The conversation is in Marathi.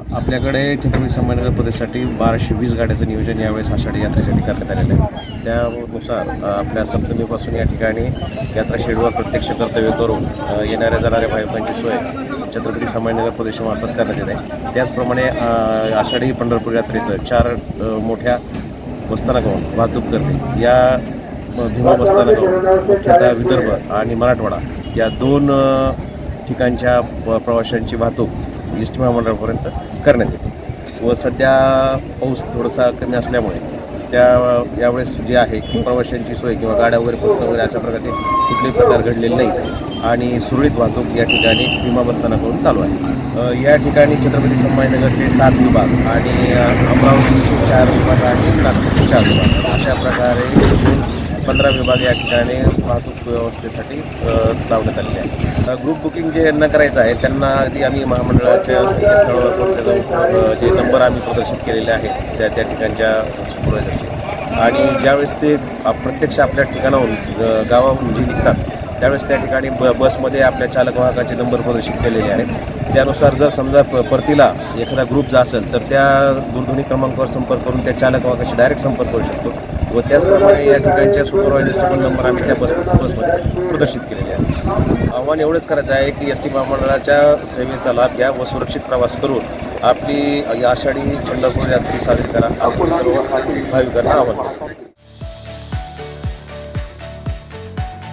आपल्याकडे छत्रपती संभाजीनगर प्रदेशासाठी बाराशे वीस गाड्याचं नियोजन यावेळेस आषाढी यात्रेसाठी करण्यात आलेलं आहे. त्यानुसार आपल्या सप्तमीपासून या ठिकाणी यात्रा शेडवर प्रत्यक्ष कर्तव्य करून येणाऱ्या जाणाऱ्या भाविकांची सोय छत्रपती संभाजीनगर प्रदेशामार्फत करण्यात येत आहे. त्याचप्रमाणे आषाढी पंढरपूर यात्रेचं चार मोठ्या बस्तानागावून वाहतूक करते. या भीमा बस्तानागाव मुख्यतः विदर्भ आणि मराठवाडा या दोन ठिकाणच्या प्रवाशांची वाहतूक लिस्ट टी महामंडळापर्यंत करण्यात येते. व सध्या पाऊस थोडासा कमी असल्यामुळे त्या यावेळेस जे आहे की प्रवाशांची सोय किंवा गाड्या वगैरे पोचणं वगैरे अशा प्रकारचे कुठलेही प्रकार घडलेले नाही आणि सुरळीत वाहतूक या ठिकाणी विमा बसताना करून चालू आहे. या ठिकाणी छत्रपती संभाजीनगरचे सात विभाग आणि अमरावतीचे चार विभाग आणि नागपूरचे चार विभाग अशा प्रकारे पंधरा विभाग या ठिकाणी वाहतूक व्यवस्थेसाठी लावण्यात आलेले आहे. ग्रुप बुकिंग जे यांना करायचं आहे त्यांना आधी आम्ही महामंडळाच्या संकेतस्थळावर जे नंबर आम्ही प्रदर्शित केलेले आहेत त्या त्या ठिकाणच्या सुपरवायझरचे आणि ज्यावेळेस ते प्रत्यक्ष आपल्या ठिकाणाहून गावाहून जे निघतात त्यावेळेस त्या ठिकाणी ब बसमध्ये आपल्या चालक वाहकाचे नंबर प्रदर्शित केलेले आहेत. त्यानुसार जर समजा प परतीला एखादा ग्रुप जा असेल तर त्या दूरध्वनी क्रमांकावर संपर्क करून त्या चालक वाहकाशी डायरेक्ट संपर्क करू शकतो. व त्याचप्रमाणे या ठिकाणच्या सुपरवायझरचे पण नंबर आम्ही त्या बस बसमध्ये प्रदर्शित केलेले आहे आव्हान एवढंच करायचं आहे की एस टी महामंडळाच्या सेवेचा लाभ घ्या व सुरक्षित प्रवास करून आपली आषाढी पंढरपूर यात्रा साजरी करा. असं सर्व भाविकांना आवाहन